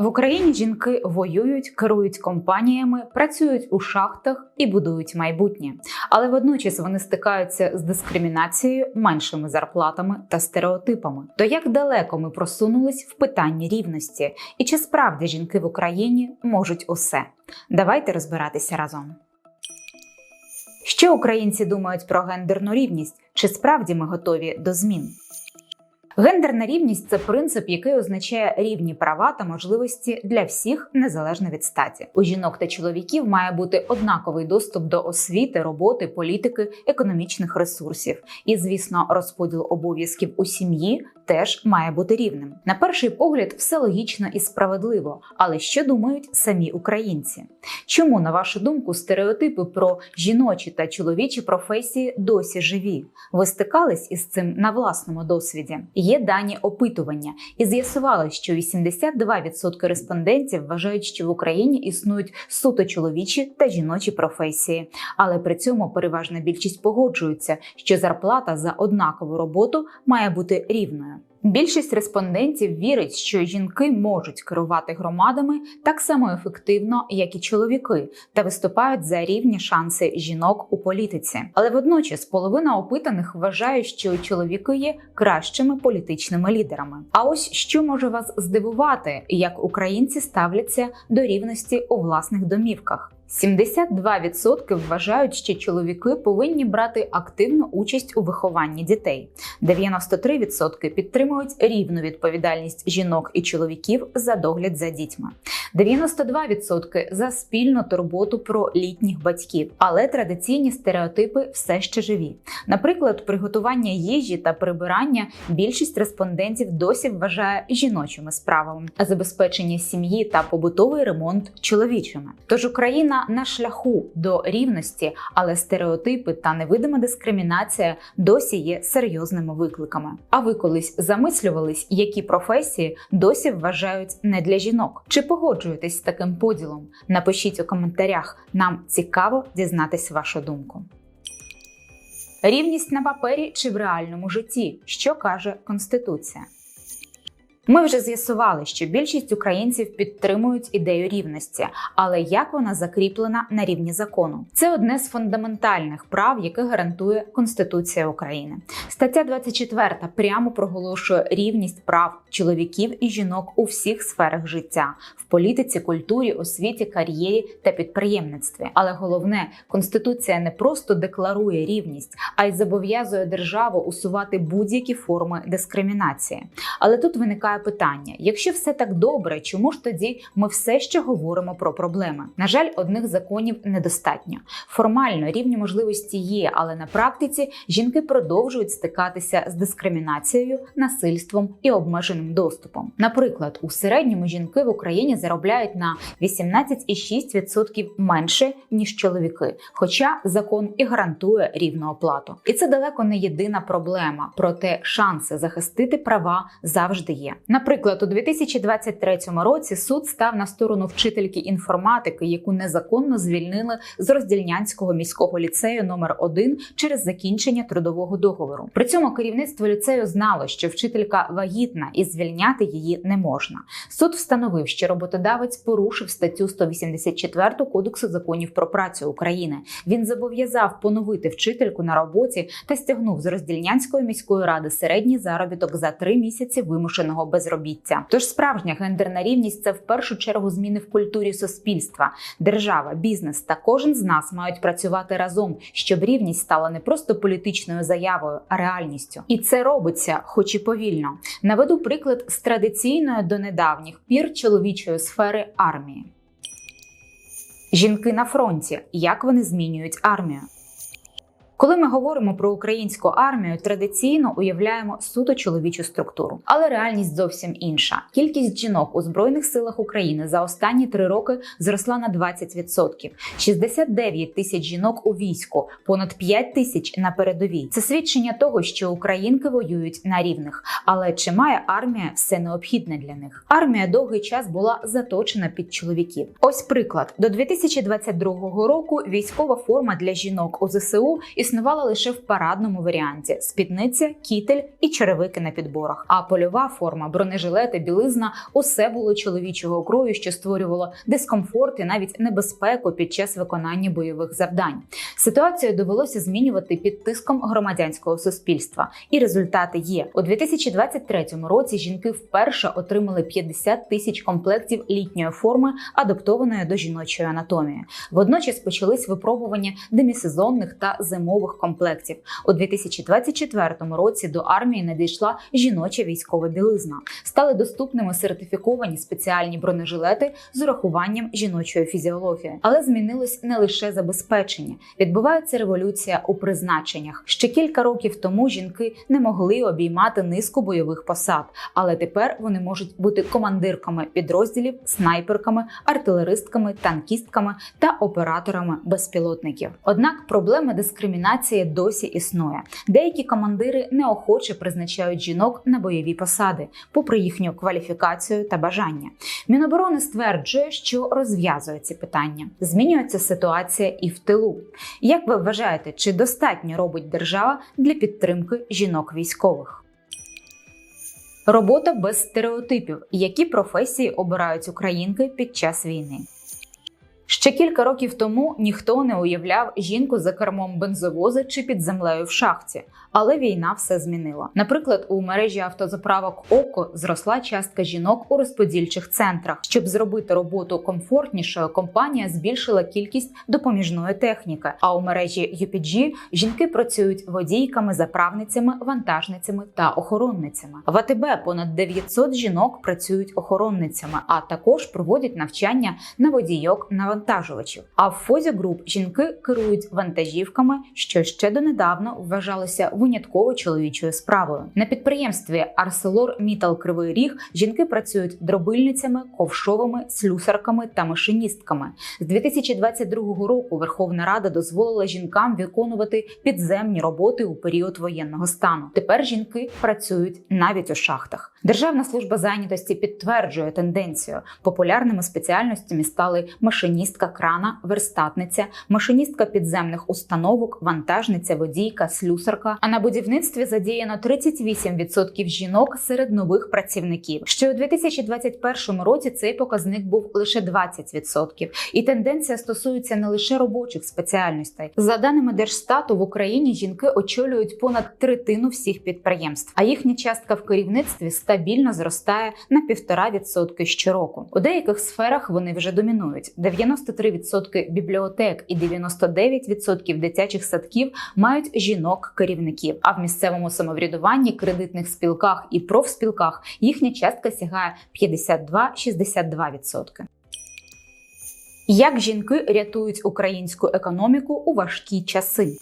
В Україні жінки воюють, керують компаніями, працюють у шахтах і будують майбутнє, але водночас вони стикаються з дискримінацією, меншими зарплатами та стереотипами. То як далеко ми просунулись в питанні рівності, і чи справді жінки в Україні можуть усе? Давайте розбиратися разом. Що українці думають про гендерну рівність? Чи справді ми готові до змін? Гендерна рівність це принцип, який означає рівні права та можливості для всіх незалежно від статі. У жінок та чоловіків має бути однаковий доступ до освіти, роботи, політики, економічних ресурсів. І, звісно, розподіл обов'язків у сім'ї теж має бути рівним. На перший погляд, все логічно і справедливо. Але що думають самі українці? Чому, на вашу думку, стереотипи про жіночі та чоловічі професії досі живі? Ви стикались із цим на власному досвіді? Є дані опитування, і з'ясувалось, що 82% респондентів вважають, що в Україні існують суто чоловічі та жіночі професії, але при цьому переважна більшість погоджуються, що зарплата за однакову роботу має бути рівною вами. Більшість респондентів вірить, що жінки можуть керувати громадами так само ефективно, як і чоловіки, та виступають за рівні шанси жінок у політиці. Але водночас половина опитаних вважає, що чоловіки є кращими політичними лідерами. А ось що може вас здивувати, як українці ставляться до рівності у власних домівках. 72% вважають, що чоловіки повинні брати активну участь у вихованні дітей. 93% підтримують рівну відповідальність жінок і чоловіків за догляд за дітьми. 92% за спільну турботу про літніх батьків, але традиційні стереотипи все ще живі. Наприклад, приготування їжі та прибирання більшість респондентів досі вважає жіночими справами, а забезпечення сім'ї та побутовий ремонт чоловічими. Тож Україна на шляху до рівності, але стереотипи та невидима дискримінація досі є серйозними викликами. А ви колись замислювались, які професії досі вважають не для жінок? Чи погоджуєтесь з таким поділом? Напишіть у коментарях. Нам цікаво дізнатись вашу думку. Рівність на папері чи в реальному житті, що каже Конституція. Ми вже з'ясували, що більшість українців підтримують ідею рівності, але як вона закріплена на рівні закону? Це одне з фундаментальних прав, яке гарантує Конституція України. Стаття 24 прямо проголошує рівність прав чоловіків і жінок у всіх сферах життя в політиці, культурі, освіті, кар'єрі та підприємництві. Але головне, конституція не просто декларує рівність, а й зобов'язує державу усувати будь-які форми дискримінації. Але тут виникає питання: якщо все так добре, чому ж тоді ми все ще говоримо про проблеми? На жаль, одних законів недостатньо. Формально рівні можливості є, але на практиці жінки продовжують стикатися з дискримінацією, насильством і обмеженим доступом. Наприклад, у середньому жінки в Україні заробляють на 18,6% менше ніж чоловіки, хоча закон і гарантує рівну оплату. І це далеко не єдина проблема, проте шанси захистити права завжди є. Наприклад, у 2023 році суд став на сторону вчительки інформатики, яку незаконно звільнили з роздільнянського міського ліцею номер 1 через закінчення трудового договору. При цьому керівництво ліцею знало, що вчителька вагітна і звільняти її не можна. Суд встановив, що роботодавець порушив статтю 184 Кодексу законів про працю України. Він зобов'язав поновити вчительку на роботі та стягнув з роздільнянської міської ради середній заробіток за три місяці вимушеного безробіття. Тож справжня гендерна рівність це в першу чергу зміни в культурі суспільства. Держава, бізнес та кожен з нас мають працювати разом, щоб рівність стала не просто політичною заявою, а реальністю. І це робиться, хоч і повільно. Наведу приклад з традиційної до недавніх пір чоловічої сфери армії. Жінки на фронті. Як вони змінюють армію? Коли ми говоримо про українську армію, традиційно уявляємо суто чоловічу структуру, але реальність зовсім інша. Кількість жінок у збройних силах України за останні три роки зросла на 20%. 69 тисяч жінок у війську, понад 5 тисяч на передовій. Це свідчення того, що українки воюють на рівних. Але чи має армія все необхідне для них? Армія довгий час була заточена під чоловіків. Ось приклад: до 2022 року військова форма для жінок у ЗСУ і існувала лише в парадному варіанті: спідниця, кітель і черевики на підборах. А польова форма, бронежилети, білизна усе було чоловічого крою, що створювало дискомфорт і навіть небезпеку під час виконання бойових завдань. Ситуацію довелося змінювати під тиском громадянського суспільства, і результати є у 2023 році. Жінки вперше отримали 50 тисяч комплектів літньої форми, адаптованої до жіночої анатомії. Водночас почались випробування демісезонних та зимових комплектів. У 2024 році до армії надійшла жіноча військова білизна. Стали доступними сертифіковані спеціальні бронежилети з урахуванням жіночої фізіології, але змінилось не лише забезпечення. Відбувається революція у призначеннях. Ще кілька років тому жінки не могли обіймати низку бойових посад, але тепер вони можуть бути командирками підрозділів, снайперками, артилеристками, танкістками та операторами безпілотників. Однак проблема дискримінації досі існує. Деякі командири неохоче призначають жінок на бойові посади, попри їхню кваліфікацію та бажання. Міноборони стверджує, що розв'язує ці питання. Змінюється ситуація і в тилу. Як ви вважаєте, чи достатньо робить держава для підтримки жінок військових? Робота без стереотипів, які професії обирають українки під час війни. Ще кілька років тому ніхто не уявляв жінку за кермом бензовоза чи під землею в шахті, але війна все змінила. Наприклад, у мережі автозаправок ОКО зросла частка жінок у розподільчих центрах. Щоб зробити роботу комфортнішою, компанія збільшила кількість допоміжної техніки. А у мережі UPG жінки працюють водійками, заправницями, вантажницями та охоронницями. В АТБ понад 900 жінок працюють охоронницями, а також проводять навчання на водійок на навантажувачів. А в Фозі Груп жінки керують вантажівками, що ще донедавна вважалося винятково чоловічою справою. На підприємстві Арселор Мітал Кривий Ріг жінки працюють дробильницями, ковшовими, слюсарками та машиністками. З 2022 року Верховна Рада дозволила жінкам виконувати підземні роботи у період воєнного стану. Тепер жінки працюють навіть у шахтах. Державна служба зайнятості підтверджує тенденцію. Популярними спеціальностями стали машиністка крана, верстатниця, машиністка підземних установок, вантажниця, водійка, слюсарка. А на будівництві задіяно 38% жінок серед нових працівників. Ще у 2021 році цей показник був лише 20%. І тенденція стосується не лише робочих спеціальностей. За даними Держстату в Україні жінки очолюють понад третину всіх підприємств, а їхня частка в керівництві стабільно зростає на 1,5% щороку. У деяких сферах вони вже домінують: 93% бібліотек і 99% дитячих садків мають жінок-керівників. А в місцевому самоврядуванні, кредитних спілках і профспілках їхня частка сягає 52-62%. Як жінки рятують українську економіку у важкі часи?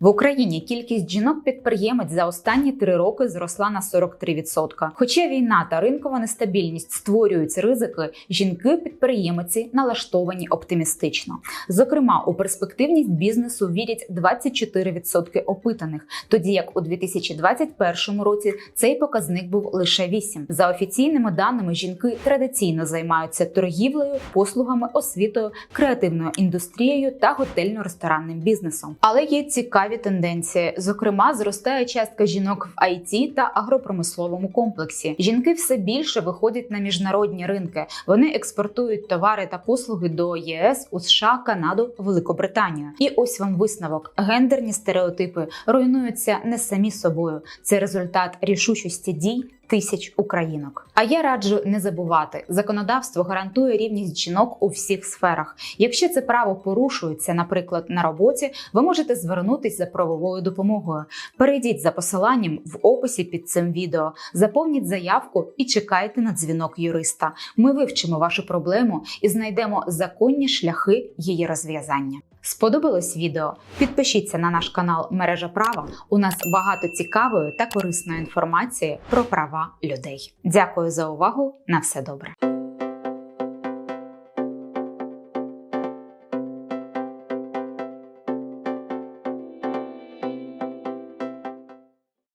В Україні кількість жінок-підприємець за останні три роки зросла на 43%. Хоча війна та ринкова нестабільність створюють ризики, жінки-підприємиці налаштовані оптимістично. Зокрема, у перспективність бізнесу вірять 24% опитаних, тоді як у 2021 році цей показник був лише 8%. За офіційними даними, жінки традиційно займаються торгівлею, послугами, освітою, креативною індустрією та готельно-ресторанним бізнесом. Але є цікаві цікаві тенденції. Зокрема, зростає частка жінок в IT та агропромисловому комплексі. Жінки все більше виходять на міжнародні ринки. Вони експортують товари та послуги до ЄС, у США, Канаду, Великобританію. І ось вам висновок: гендерні стереотипи руйнуються не самі собою. Це результат рішучості дій тисяч українок. А я раджу не забувати, законодавство гарантує рівність жінок у всіх сферах. Якщо це право порушується, наприклад, на роботі, ви можете звернутися за правовою допомогою. Перейдіть за посиланням в описі під цим відео, заповніть заявку і чекайте на дзвінок юриста. Ми вивчимо вашу проблему і знайдемо законні шляхи її розв'язання. Сподобалось відео? Підпишіться на наш канал Мережа Права. У нас багато цікавої та корисної інформації про права людей. Дякую за увагу. На все добре.